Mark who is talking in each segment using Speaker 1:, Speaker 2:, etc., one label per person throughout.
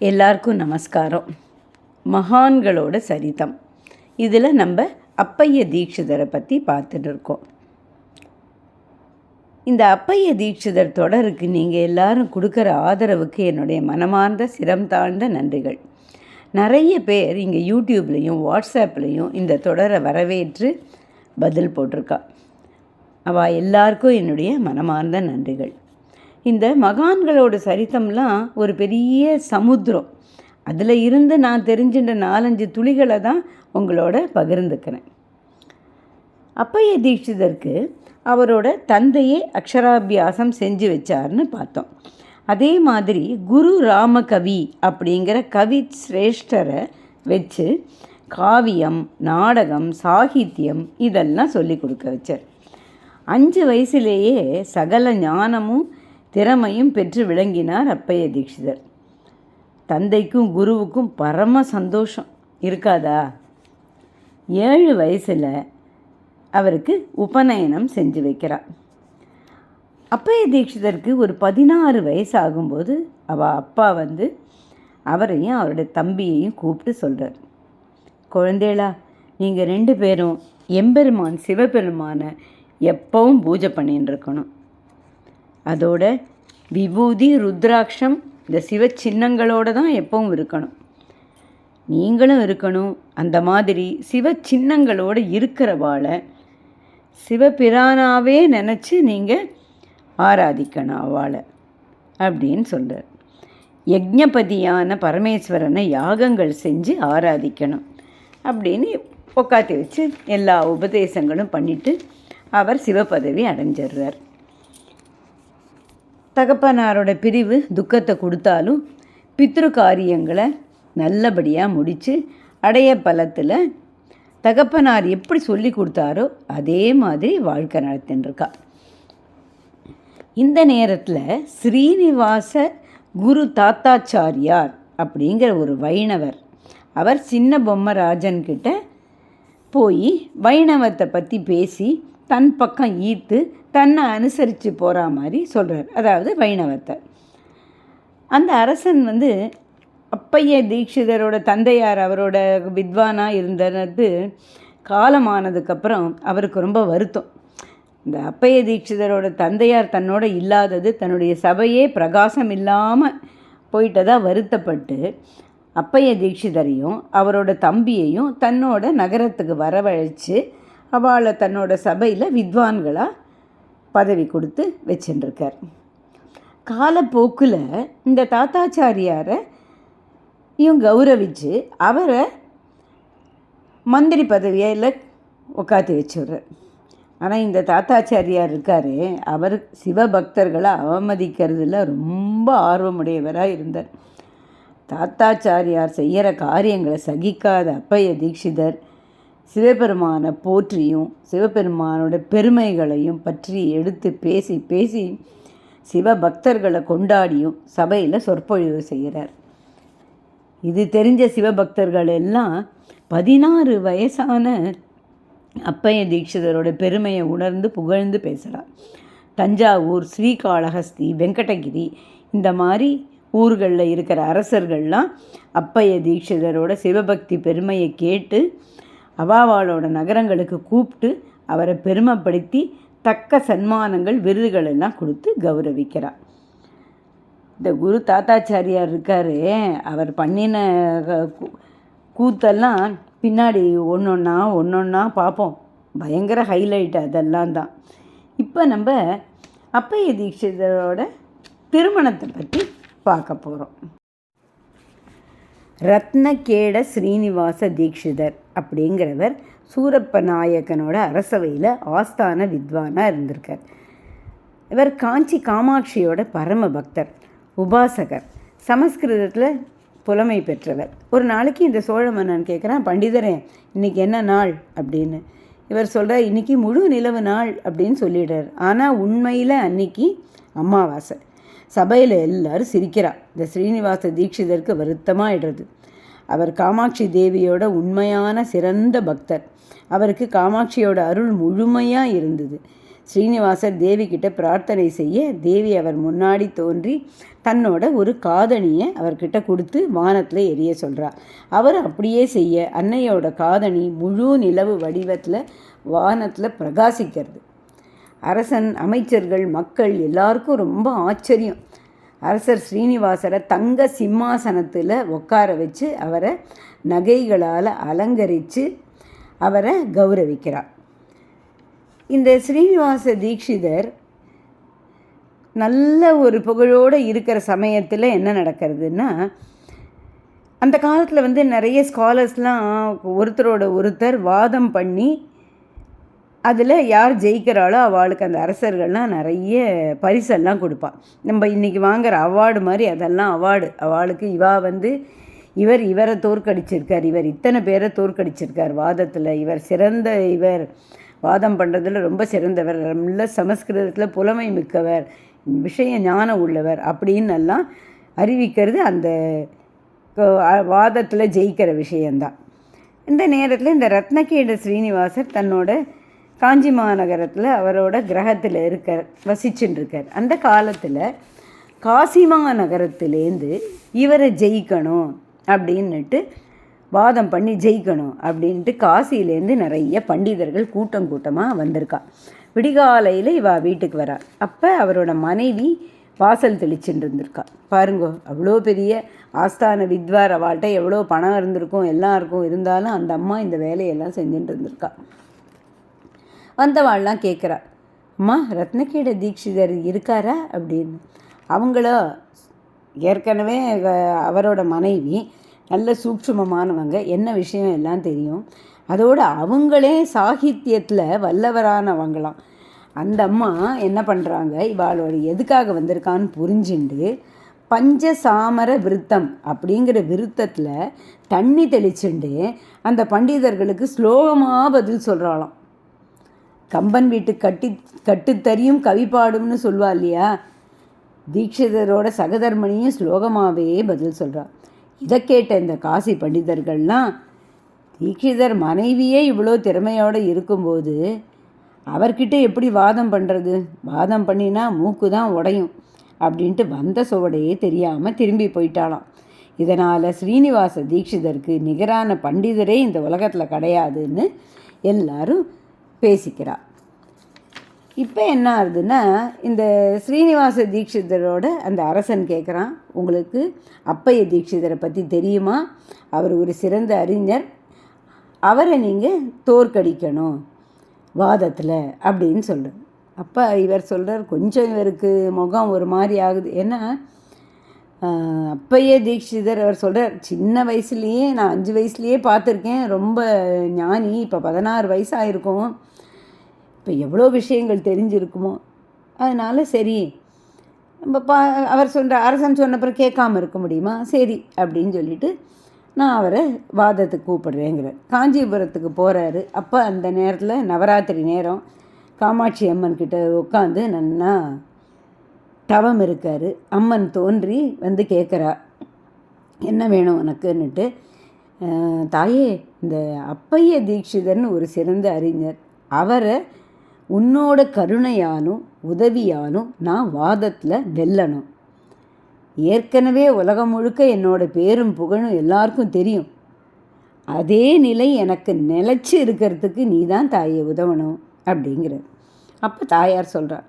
Speaker 1: எல்லாருக்கும் நமஸ்காரம். மகான்களோட சரிதம். இதில் நம்ம அப்பைய தீட்சிதரை பற்றி பார்த்துட்டு இருக்கோம். இந்த அப்பைய தீட்சிதர் தொடருக்கு நீங்கள் எல்லாரும் கொடுக்குற ஆதரவுக்கு என்னுடைய மனமார்ந்த சிரம் தாழ்ந்த நன்றிகள். நிறைய பேர் இங்கே யூடியூப்லேயும் வாட்ஸ்அப்லேயும் இந்த தொடரை வரவேற்று பதில் போட்டிருக்கா. அவள் எல்லாருக்கும் என்னுடைய மனமார்ந்த நன்றிகள். இந்த மகான்களோட சரித்தம்லாம் ஒரு பெரிய சமுத்திரம். அதில் இருந்து நான் தெரிஞ்சின்ற நாலஞ்சு துளிகளை தான் உங்களோட பகிர்ந்துக்கிறேன். அப்பைய தீட்சிதருக்கு அவரோட தந்தையே அக்ஷராபியாசம் செஞ்சு வச்சார்னு பார்த்தோம். அதே மாதிரி குரு ராமகவி அப்படிங்கிற கவி சிரேஷ்டரை வச்சு காவியம் நாடகம் சாகித்யம் இதெல்லாம் சொல்லி கொடுக்க வச்சார். அஞ்சு வயசுலேயே சகல ஞானமும் திறமையும் பெற்று விளங்கினார் அப்பைய தீட்சிதர். தந்தைக்கும் குருவுக்கும் பரம சந்தோஷம் இருக்காதா? ஏழு வயசில் அவருக்கு உபநயனம் செஞ்சு வைக்கிறார். அப்பைய தீட்சிதருக்கு ஒரு பதினாறு வயசு ஆகும்போது அவள் அப்பா வந்து அவரையும் அவருடைய தம்பியையும் கூப்பிட்டு சொல்கிறார் குழந்தைகளா நீங்கள் ரெண்டு பேரும் எம்பெருமான் சிவபெருமானை எப்பவும் பூஜை பண்ணின்னு இருக்கணும். அதோட விபூதி ருத்ராட்சம் இந்த சிவ சின்னங்களோட தான் எப்பவும் இருக்கணும். நீங்களும் இருக்கணும். அந்த மாதிரி சிவ சின்னங்களோடு இருக்கிறவாளை சிவபிரானாவே நினச்சி நீங்கள் ஆராதிக்கணும் அவளை அப்படின்னு சொல்கிறார் யஜ்ஞபதியான பரமேஸ்வரனை யாகங்கள் செஞ்சு ஆராதிக்கணும் அப்படின்னு உக்காத்தி வச்சு எல்லா உபதேசங்களும் பண்ணிவிட்டு அவர் சிவபதவி அடைஞ்சிடுறார் தகப்பனாரோட பிரிவு துக்கத்தை கொடுத்தாலும் பித்ரு காரியங்களை நல்லபடியாக முடித்து அடைய பலத்தில் தகப்பனார் எப்படி சொல்லி கொடுத்தாரோ அதே மாதிரி வாழ்க்கை நடத்தின்னு இந்த நேரத்தில் ஸ்ரீனிவாச குரு தாத்தாச்சாரியார் அப்படிங்கிற ஒரு வைணவர் அவர் சின்ன பொம்மராஜன்கிட்ட போய் வைணவத்தை பற்றி பேசி தன் பக்கம் ஈர்த்து தன்னை அனுசரித்து போகிற மாதிரி சொல்கிறார் அதாவது வைணவத்தை. அந்த அரசன் வந்து அப்பைய தீட்சிதரோட தந்தையார் அவரோட வித்வானாக இருந்தது காலமானதுக்கப்புறம் அவருக்கு ரொம்ப வருத்தம். இந்த அப்பைய தீட்சிதரோட தந்தையார் தன்னோட இல்லாதது தன்னுடைய சபையே பிரகாசம் இல்லாமல் போயிட்டதாக வருத்தப்பட்டு அப்பைய தீட்சிதரையும் அவரோட தம்பியையும் தன்னோட நகரத்துக்கு வரவழைச்சு அவளை தன்னோட சபையில் வித்வான்களாக பதவி கொடுத்து வச்சுட்டுருக்கார் காலப்போக்கில் இந்த தாத்தாச்சாரியாரை இவங்க கௌரவிச்சு அவரை மந்திரி பதவியில் உட்காத்தி வச்சுடுறார். ஆனால் இந்த தாத்தாச்சாரியார் இருக்கார். அவர் சிவபக்தர்களை அவமதிக்கிறதுல ரொம்ப ஆர்வமுடையவராக இருந்தார். தாத்தாச்சாரியார் செய்கிற காரியங்களை சகிக்காத அப்பைய தீட்சிதர். சிவபெருமானை போற்றியும் சிவபெருமானோட பெருமைகளையும் பற்றி எடுத்து பேசி பேசி சிவபக்தர்களை கொண்டாடியும் சபையில் சொற்பொழிவு செய்கிறார். இது தெரிஞ்ச சிவபக்தர்கள் எல்லாம் பதினாறு வயசான அப்பைய தீட்சிதரோட பெருமையை உணர்ந்து புகழ்ந்து பேசுகிறார் தஞ்சாவூர் ஸ்ரீகாளஹஸ்தி வெங்கடகிரி இந்த மாதிரி ஊர்களில் இருக்கிற அரசர்கள்லாம் அப்பைய தீட்சிதரோட சிவபக்தி பெருமையை கேட்டு அவாவாளோட நகரங்களுக்கு கூப்பிட்டு அவரை பெருமைப்படுத்தி தக்க சன்மானங்கள் விருதுகள் எல்லாம் கொடுத்து கௌரவிக்கிறார். இந்த குரு தாத்தாச்சாரியார் இருக்கார். அவர் பண்ணின கூத்தெல்லாம் பின்னாடி ஒன்று ஒன்றா ஒன்று ஒன்றா பார்ப்போம் பயங்கர ஹைலைட் அதெல்லாம் தான். இப்போ நம்ம அப்பைய தீட்சிதரோட திருமணத்தை பற்றி பார்க்க போகிறோம் ரத்னகேட ஸ்ரீனிவாச தீக்ஷிதர் அப்படிங்கிறவர் சூரப்ப நாயக்கனோட அரசவையில் ஆஸ்தான வித்வானாக இருந்திருக்கார். இவர் காஞ்சி காமாட்சியோட பரம பக்தர் உபாசகர் சமஸ்கிருதத்தில் புலமை பெற்றவர். ஒரு நாளைக்கு இந்த சோழ மன்னன் கேட்குறான் பண்டிதரே இன்றைக்கி என்ன நாள்? அப்படின்னு. இவர் சொல்கிறார் இன்றைக்கி முழு நிலவு நாள் அப்படின்னு சொல்லிடுறார். ஆனால் உண்மையில் அன்னைக்கு அமாவாசை. சபையில் எல்லாரும் சிரிக்கிறா. இந்த ஸ்ரீனிவாச தீட்சிதருக்கு வருத்தமாகிடுறது அவர் காமாட்சி தேவியோட உண்மையான சிறந்த பக்தர். அவருக்கு காமாட்சியோட அருள் முழுமையாக இருந்தது. ஸ்ரீனிவாசர் தேவி கிட்ட பிரார்த்தனை செய்ய தேவி அவர் முன்னாடி தோன்றி தன்னோட ஒரு காதணியை அவர்கிட்ட கொடுத்து வானத்தில் எரிய சொல்கிறார் அவர் அப்படியே செய்ய அன்னையோட காதணி முழு நிலவு வடிவத்தில் வானத்தில் பிரகாசிக்கிறது. அரசன் அமைச்சர்கள் மக்கள் எல்லாருக்கும் ரொம்ப ஆச்சரியம். அரசர் ஸ்ரீனிவாசரை தங்க சிம்மாசனத்தில் உட்கார வச்சு அவரை நகைகளால் அலங்கரித்து அவரை கௌரவிக்கிறார். இந்த ஸ்ரீனிவாச தீட்சிதர் நல்ல ஒரு புகழோடு இருக்கிற சமயத்தில் என்ன நடக்கிறதுன்னா அந்த காலத்தில் வந்து நிறைய ஸ்காலர்ஸ்லாம் ஒருத்தரோட ஒருத்தர் வாதம் பண்ணி அதில் யார் ஜெயிக்கிறாளோ அவளுக்கு அந்த அரசர்கள்லாம் நிறைய பரிசெல்லாம் கொடுப்பாள் நம்ம இன்றைக்கி வாங்குகிற அவார்டு மாதிரி அதெல்லாம் அவார்டு. அவளுக்கு இவா வந்து இவர் இவரை தோற்கடிச்சிருக்கார். இவர் இத்தனை பேரை தோற்கடிச்சிருக்கார் வாதத்தில். இவர் சிறந்த இவர். வாதம் பண்ணுறதுல ரொம்ப சிறந்தவர். நல்ல சமஸ்கிருதத்தில் புலமை மிக்கவர். விஷய ஞானம் உள்ளவர் அப்படின்னு எல்லாம் அறிவிக்கிறது அந்த வாதத்தில் ஜெயிக்கிற விஷயந்தான் இந்த நேரத்தில் இந்த ரத்னகேட ஸ்ரீனிவாசர் தன்னோட காஞ்சி மாநகரத்தில் அவரோட கிரகத்தில் இருக்கார் வசிச்சுட்டு இருக்கார் அந்த காலத்தில் காசிமா நகரத்துலேருந்து இவரை ஜெயிக்கணும் அப்படின்னுட்டு வாதம் பண்ணி ஜெயிக்கணும் அப்படின்ட்டு காசிலேருந்து நிறைய பண்டிதர்கள் கூட்டம் கூட்டமாக வந்திருக்கா. விடிகாலையில் இவா வீட்டுக்கு வரா. அப்போ அவரோட மனைவி வாசல் தெளிச்சுட்டு இருந்திருக்கா பாருங்கோ அவ்வளோ பெரிய ஆஸ்தான வித்வார் அவள்கிட்ட எவ்வளோ பணம் இருந்திருக்கும் எல்லாம் இருக்கும் இருந்தாலும் அந்த அம்மா இந்த வேலையெல்லாம் செஞ்சுட்டு இருந்திருக்கா வந்தவாள்லாம் கேட்குறா அம்மா ரத்னகேட தீட்சிதர் இருக்காரா? அப்படின்னு. அவங்களோ ஏற்கனவே அவரோட மனைவி நல்ல சூட்சுமமானவங்க என்ன விஷயம் எல்லாம் தெரியும்? அதோடு அவங்களே சாகித்யத்தில் வல்லவரானவங்களாம். அந்த அம்மா என்ன பண்ணுறாங்க இவாளோட எதுக்காக வந்திருக்கான்னு புரிஞ்சுண்டு பஞ்சசாமர விருத்தம் அப்படிங்கிற விருத்தத்தில் தண்ணி தெளிச்சுண்டு அந்த பண்டிதர்களுக்கு ஸ்லோகமாக பதில் சொல்கிறாளாம் கம்பன் வீட்டு கட்டி கட்டுத்தறியும் கவி பாடும்னு சொல்வா இல்லையா? தீட்சிதரோட சகதர்மணியும் ஸ்லோகமாகவே பதில் சொல்கிறார் இதை கேட்ட இந்த காசி பண்டிதர்கள்லாம் தீட்சிதர் மனைவியே இவ்வளோ திறமையோடு இருக்கும்போது அவர்கிட்ட எப்படி வாதம் பண்ணுறது வாதம் பண்ணினா மூக்கு தான் உடையும் அப்படின்ட்டு வந்த சுவடையே தெரியாமல் திரும்பி போயிட்டாலாம் இதனால் ஸ்ரீனிவாச தீட்சிதருக்கு நிகரான பண்டிதரே இந்த உலகத்தில் கிடையாதுன்னு எல்லாரும் பேசிக்கிறார் இப்போ என்ன ஆகுதுன்னா இந்த ஸ்ரீனிவாச தீட்சிதரோட அந்த அரசன் கேட்குறான் உங்களுக்கு அப்பைய தீட்சிதரை பற்றி தெரியுமா? அவர் ஒரு சிறந்த அறிஞர். அவரை நீங்கள் தோற்கடிக்கணும் வாதத்தில் அப்படின்னு சொல்கிறார் அப்போ இவர் சொல்கிறார் கொஞ்சம் இவருக்கு முகம் ஒரு மாதிரி ஆகுது. ஏன்னா அப்பையே தீக்ஷிதர் அவர் சொல்கிறார் சின்ன வயசுலேயே நான் அஞ்சு வயசுலேயே பார்த்துருக்கேன். ரொம்ப ஞானி. இப்போ பதினாறு வயசு ஆயிருக்கும் இப்போ எவ்வளோ விஷயங்கள் தெரிஞ்சிருக்குமோ. அதனால் சரி நம்ம பா அவர் சொல்கிற அரசன் சொன்னப்புறம் கேட்காம இருக்க முடியுமா? சரி அப்படின்னு சொல்லிட்டு நான் அவரை வாதத்துக்கு கூப்பிடுறேங்கிறார். காஞ்சிபுரத்துக்கு போகிறாரு அப்போ அந்த நேரத்தில் நவராத்திரி நேரம். காமாட்சி அம்மன் கிட்ட உட்காந்து நன்னா தவம் இருக்கார். அம்மன் தோன்றி வந்து கேட்குறா என்ன வேணும் உனக்குன்னுட்டு தாயே இந்த அப்பைய தீட்சிதர்னு ஒரு சிறந்த அறிஞர். அவரை உன்னோட கருணையாலும் உதவியாலும் நான் வாதத்தில் வெல்லணும். ஏற்கனவே உலகம் முழுக்க என்னோட பேரும் புகழும் எல்லாருக்கும் தெரியும். அதே நிலை எனக்கு நிலச்சி இருக்கிறதுக்கு நீ தான் தாயை உதவணும் அப்படிங்கிறது அப்போ தாயார் சொல்கிறார்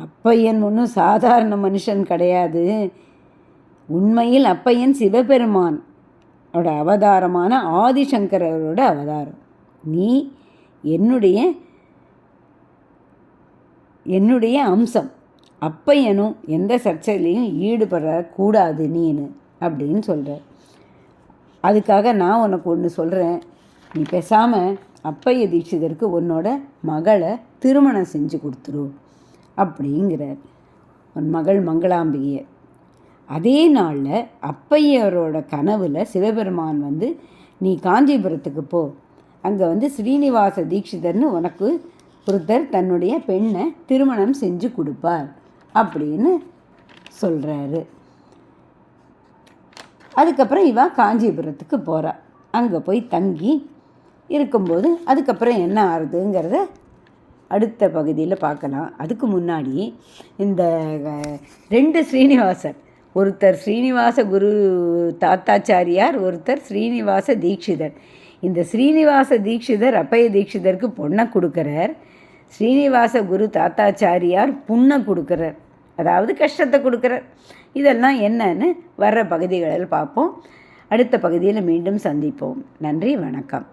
Speaker 1: அப்பையன் ஒன்றும் சாதாரண மனுஷன் கிடையாது. உண்மையில் அப்பையன் சிவபெருமான் அவரோட அவதாரமான ஆதிசங்கரோட அவதாரம். நீ என்னுடைய என்னுடைய அம்சம். அப்பையனும் எந்த சர்ச்சையிலையும் ஈடுபடக்கூடாது நீனு அப்படின்னு சொல்கிறார் அதுக்காக நான் உனக்கு ஒன்று சொல்கிறேன் நீ பேசாமல் அப்பைய தீட்சிதருக்கு உன்னோட மகளை திருமணம் செஞ்சு கொடுத்துரு. அப்படிங்கிறார். உன் மகள் மங்களாம்பிகையை. அதே நாளில் அப்பையரோட கனவில் சிவபெருமான் வந்து நீ காஞ்சிபுரத்துக்கு போ. அங்கே வந்து ஸ்ரீனிவாச தீட்சிதர்னு உனக்கு ஒருத்தர் தன்னுடைய பெண்ணை திருமணம் செஞ்சு கொடுப்பார். அப்படின்னு சொல்கிறாரு அதுக்கப்புறம் இவா காஞ்சிபுரத்துக்கு போகிறா அங்கே போய் தங்கி இருக்கும்போது அதுக்கப்புறம் என்ன ஆறுதுங்கிறத அடுத்த பகுதியில் பார்க்கலாம். அதுக்கு முன்னாடி இந்த ரெண்டு ஸ்ரீனிவாசர். ஒருத்தர் ஸ்ரீனிவாச குரு தாத்தாச்சாரியார் ஒருத்தர் ஸ்ரீனிவாச தீட்சிதர். இந்த ஸ்ரீனிவாச தீட்சிதர் அப்பய தீட்சிதருக்கு பொண்ணை கொடுக்குறார். ஸ்ரீனிவாச குரு தாத்தாச்சாரியார் புண்ணை கொடுக்குறார். அதாவது கஷ்டத்தை கொடுக்குறார். இதெல்லாம் என்னன்னு வர்ற பகுதிகளில் பார்ப்போம். அடுத்த பகுதியில் மீண்டும் சந்திப்போம். நன்றி வணக்கம்.